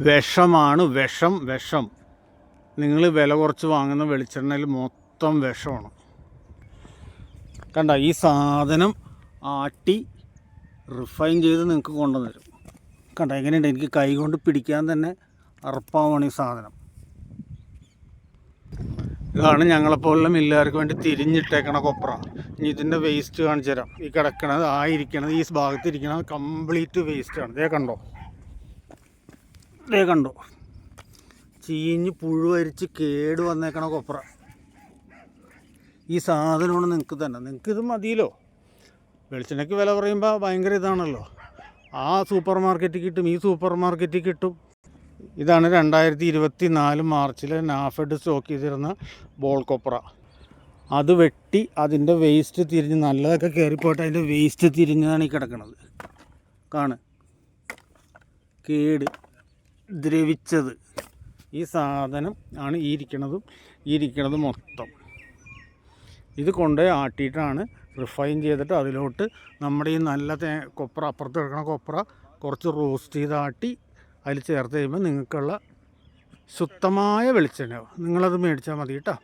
വിഷമാണ് വിഷം വിഷം. നിങ്ങൾ വില കുറച്ച് വാങ്ങുന്ന വെളിച്ചെണ്ണയിൽ മൊത്തം വിഷമാണ്. കണ്ട ഈ സാധനം ആട്ടി റിഫൈൻ ചെയ്ത് നിങ്ങൾക്ക് കൊണ്ടുവന്നരും. കണ്ട എങ്ങനെയുണ്ട്? എനിക്ക് കൈ കൊണ്ട് പിടിക്കാൻ തന്നെ അറപ്പാവാണ് ഈ സാധനം. ഇതാണ് ഞങ്ങളെപ്പോലുള്ള മില്ലുകാർക്ക് വേണ്ടി തിരിഞ്ഞിട്ടേക്കണ കൊപ്ര. ഇനി ഇതിന്റെ വേസ്റ്റ് കാണിച്ചു തരാം ഈ കിടക്കണത് ആയിരിക്കണത് ഈ ഭാഗത്തിരിക്കണത് കംപ്ലീറ്റ് വേസ്റ്റാണ് ഇതേ കണ്ടോ? ഇതേ കണ്ടോ? ചീഞ്ഞ് പുഴുവരിച്ച് കേട് വന്നേക്കണ കൊപ്ര. ഈ സാധനമാണ് നിങ്ങൾക്ക് തന്നെ. നിങ്ങൾക്ക് ഇത് മതിയല്ലോ. വെളിച്ചെണ്ണയ്ക്ക് വില പറയുമ്പോൾ ഭയങ്കര ഇതാണല്ലോ. ആ സൂപ്പർ മാർക്കറ്റിൽ കിട്ടും ഈ സൂപ്പർ മാർക്കറ്റിൽ കിട്ടും. ഇതാണ് രണ്ടായിരത്തി ഇരുപത്തി നാല് മാർച്ചിൽ നാഫെഡ് സ്റ്റോക്ക് ചെയ്തിരുന്ന ബോൾ കൊപ്ര. അത് വെട്ടി അതിന്റെ വേസ്റ്റ് തിരിഞ്ഞ് നല്ലതൊക്കെ കയറിപ്പോയിട്ട് അതിന്റെ വേസ്റ്റ് തിരിഞ്ഞതാണ് ഈ കിടക്കുന്നത് കാണ് കേട്. ദ്രവിച്ചത്. ഈ സാധനം ആണ് ഈ ഇരിക്കണതും ഈ ഇരിക്കണത് മൊത്തം. ഇത് കൊണ്ട് ആട്ടിയിട്ടാണ് റിഫൈൻ ചെയ്തിട്ട് അതിലോട്ട് നമ്മുടെ ഈ നല്ല തേ കൊപ്ര അപ്പുറത്ത് കിടക്കണ കൊപ്ര കുറച്ച് റോസ്റ്റ് ചെയ്ത് ആട്ടി അതിൽ ചേർത്ത് കഴിയുമ്പോൾ നിങ്ങൾക്കുള്ള ശുദ്ധമായ വെളിച്ചെണ്ണ. നിങ്ങളത് മേടിച്ചാൽ മതി കേട്ടോ.